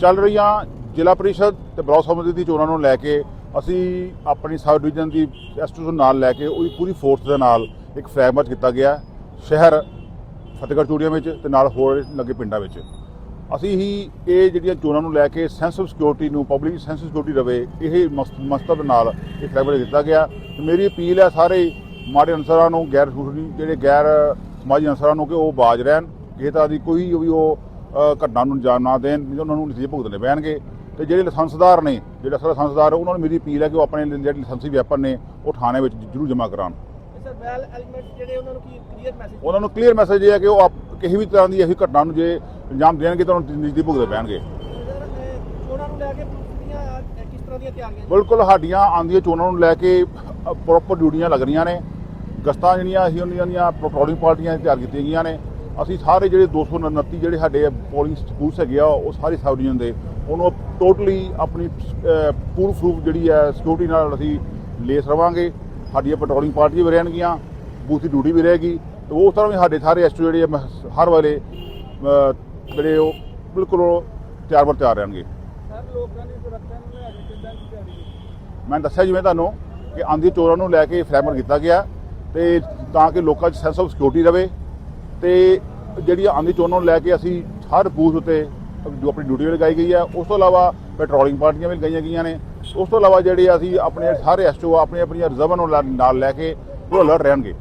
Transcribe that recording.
ਚੱਲ ਰਹੀਆਂ ਜ਼ਿਲ੍ਹਾ ਪਰਿਸ਼ਦ ਤੇ ਬਲਾਕ ਸਮਿਤੀ ਦੀ ਚੋਣਾਂ ਨੂੰ ਲੈ ਕੇ ਅਸੀਂ ਆਪਣੀ ਸਬ ਡਿਵੀਜ਼ਨ ਦੀ ਐਸਟੀਟਿਊਸ਼ਨ ਨਾਲ ਲੈ ਕੇ ਉਹਦੀ ਪੂਰੀ ਫੋਰਸ ਦੇ ਨਾਲ ਇੱਕ ਫਲੈਗ ਕੀਤਾ ਗਿਆ ਸ਼ਹਿਰ ਫਤਿਹਗੜ੍ਹ ਚੂੜੀਆਂ ਵਿੱਚ ਤੇ ਨਾਲ ਹੋਰ ਲੱਗੇ ਪਿੰਡਾਂ ਵਿੱਚ। ਅਸੀਂ ਹੀ ਇਹ ਜਿਹੜੀਆਂ ਚੋਣਾਂ ਨੂੰ ਲੈ ਕੇ ਸੈਂਸ ਆਫ ਸਿਕਿਉਰਿਟੀ ਨੂੰ ਪਬਲਿਕ ਸੈਂਸ ਆਫ ਸਿਕਿਉਰਿਟੀ ਰਵੇ, ਇਹ ਮਸ- ਮਕਸਦ ਨਾਲ ਇਹ ਫਲੈਗ ਮਾਰਚ ਕੀਤਾ ਗਿਆ। ਤੇ ਮੇਰੀ ਅਪੀਲ ਹੈ ਸਾਰੇ ਮਾੜੇ ਅਨਸਰਾਂ ਨੂੰ ਗੈਰ ਜਿਹੜੇ ਗੈਰ ਸਮਾਜੀ ਅਨਸਰਾਂ ਨੂੰ ਕਿ ਉਹ ਬਾਜ ਰਹਿਣ। ਕਿਸੇ ਤਾਂ ਦੀ ਕੋਈ ਵੀ ਉਹ ਘਟਨਾ ਨੂੰ ਜਾਣ ਨਾ ਦੇਣ ਨਹੀਂ ਤਾਂ ਉਹਨਾਂ ਨੂੰ ਨਤੀਜੇ ਭੁਗਤਣੇ ਪੈਣਗੇ। ਤੇ ਜਿਹੜੇ ਲਾਇਸੈਂਸਦਾਰ ਨੇ ਜਿਹੜੇ ਅਸਲ ਲਾਇਸੈਂਸਦਾਰ ਉਹਨਾਂ ਨੂੰ ਮੇਰੀ ਅਪੀਲ ਹੈ ਕਿ ਉਹ ਆਪਣੇ ਜਿਹੜੇ ਲਾਇਸੈਂਸੀ ਵੈਪਨ ਨੇ ਉਹ ਥਾਣੇ ਵਿੱਚ ਜ਼ਰੂਰ ਜਮ੍ਹਾਂ ਕਰਾਉਣ। ਸਰ ਵੈਲ ਐਲੀਮੈਂਟ ਜਿਹੜੇ ਉਹਨਾਂ ਨੂੰ ਕੀ ਕਲੀਅਰ ਮੈਸੇਜ ਉਹਨਾਂ ਨੂੰ ਕਲੀਅਰ ਮੈਸੇਜ ਇਹ ਹੈ ਕਿ ਉਹ ਆਪ ਕਿਸੇ ਵੀ ਤਰ੍ਹਾਂ ਦੀ ਇਹੀ ਘਟਨਾ ਨੂੰ ਜੇ ਅੰਜਾਮ ਦੇਣਗੇ ਤਾਂ ਉਹਨਾਂ ਨੂੰ ਨਤੀਜੇ ਭੁਗਤਣੇ ਪੈਣਗੇ। ਚੋਣਾਂ ਨੂੰ ਲੈ ਕੇ ਕਿਸ ਤਰ੍ਹਾਂ ਦੀਆਂ ਤਿਆਰੀਆਂ? ਬਿਲਕੁਲ ਸਾਡੀਆਂ ਆਉਂਦੀਆਂ ਚੋਣਾਂ ਨੂੰ ਲੈ ਕੇ ਪ੍ਰੋਪਰ ਡਿਊਟੀਆਂ ਲੱਗ ਰਹੀਆਂ ਨੇ। ਗਸਤਾਂ ਜਿਹੜੀਆਂ ਅਸੀਂ ਉਹਨਾਂ ਦੀਆਂ ਪੈਟਰੋਲਿੰਗ ਪਾਰਟੀਆਂ ਤਿਆਰ ਕੀਤੀਆਂ ਗਈਆਂ ਨੇ। ਅਸੀਂ ਸਾਰੇ ਜਿਹੜੇ 229 ਜਿਹੜੇ ਸਾਡੇ ਪੋਲਿੰਗ ਬੂਥਸ ਹੈਗੇ ਆ ਉਹ ਸਾਰੇ ਸਬ ਡਿਵੀਜ਼ਨ ਦੇ ਉਹਨੂੰ ਟੋਟਲੀ ਆਪਣੀ ਪੂਰ ਪ੍ਰੂਫ ਜਿਹੜੀ ਹੈ ਸਿਕਿਉਰਿਟੀ ਨਾਲ ਅਸੀਂ ਲੇਸ ਰਵਾਂਗੇ। ਸਾਡੀਆਂ ਪੈਟਰੋਲਿੰਗ ਪਾਰਟੀਆਂ ਵੀ ਰਹਿਣਗੀਆਂ ਬੂਥ ਦੀ ਡਿਊਟੀ ਵੀ ਰਹੇਗੀ। ਤੇ ਉਸ ਤਰ੍ਹਾਂ ਵੀ ਸਾਡੇ ਸਾਰੇ ਐਸਟੋ ਜਿਹੜੇ ਹਰ ਵੇਲੇ ਜਿਹੜੇ ਉਹ ਬਿਲਕੁਲ ਤਿਆਰ ਬਰ ਤਿਆਰ ਰਹਿਣਗੇ। ਸਰ ਲੋਕਾਂ ਦੀ ਸੁਰੱਖਿਆ ਨੂੰ ਲੈ ਕੇ ਕਿੱਦਾਂ ਦੀ ਤਿਆਰੀ ਹੈ ਮੈਂ ਦੱਸਿਆ ਜਿਵੇਂ ਤੁਹਾਨੂੰ ਕਿ ਆਂਦੀ ਚੋਰਾਂ ਨੂੰ ਲੈ ਕੇ ਫਰੇਮਰ ਕੀਤਾ ਗਿਆ ਤੇ ਤਾਂ ਕਿ ਲੋਕਾਂ 'ਚ ਸੈਂਸ ਆਫ ਸਿਕਿਉਰਿਟੀ ਰਵੇ। ਤੇ ਜਿਹੜੀਆਂ ਆਂਦੀ ਚੋਰਾਂ ਨੂੰ ਲੈ ਕੇ ਅਸੀਂ ਹਰ ਬੂਥ ਉਤੇ ਜੋ ਆਪਣੀ ਡਿਊਟੀ ਲਗਾਈ ਗਈ ਹੈ, ਉਸ ਤੋਂ ਇਲਾਵਾ ਪੈਟਰੋਲਿੰਗ ਪਾਰਟੀਆਂ ਵੀ ਲਗਾਈਆਂ ਗਈਆਂ ਨੇ। ਉਸ ਤੋਂ ਇਲਾਵਾ ਜਿਹੜੇ ਅਸੀਂ ਆਪਣੇ ਸਾਰੇ ਐਸਟੋ ਆਪਣੀ ਆਪਣੀਆਂ ਰਿਜ਼ਰਵਾਂ ਨੂੰ ਲਾ- ਨਾਲ ਲੈ ਕੇ ਉਹ ਅਲਰਟ ਰਹਿਣਗੇ।